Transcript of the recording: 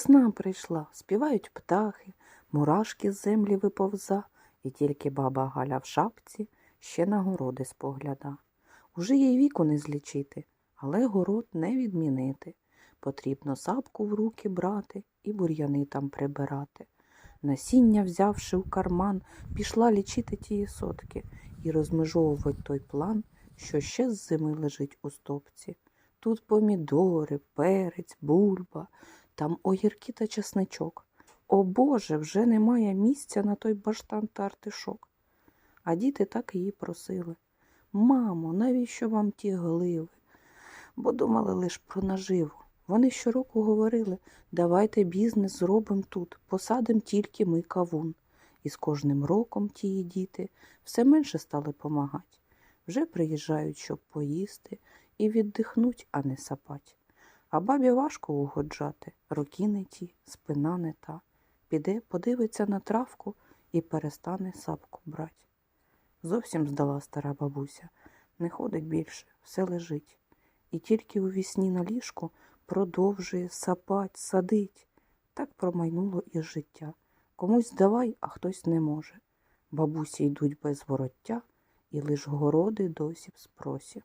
Весна прийшла, співають птахи, мурашки з землі виповза, і тільки баба Галя в шапці ще на городи спогляда. Уже їй віку не злічити, але город не відмінити. Потрібно сапку в руки брати і бур'яни там прибирати. Насіння, взявши в карман, пішла лічити тії сотки і розмежовувати той план, що ще з зими лежить у стопці. Тут помідори, перець, бульба, там огірки та чесничок. О Боже, вже немає місця на той баштан та артишок. А діти так її просили. Мамо, навіщо вам ті гливи? Бо думали лиш про наживу. Вони щороку говорили, давайте бізнес зробимо тут, посадимо тільки ми кавун. І з кожним роком тії діти все менше стали помагати. Вже приїжджають, щоб поїсти, і віддихнуть, а не сапать. А бабі важко угоджати, руки не ті, спина не та. Піде, подивиться на травку і перестане сапку брать. Зовсім здала стара бабуся, не ходить більше, все лежить. І тільки у вісні на ліжку продовжує сапать, садить. Так промайнуло і життя. Комусь давай, а хтось не може. Бабусі йдуть без вороття, і лиш городи досі в спросі.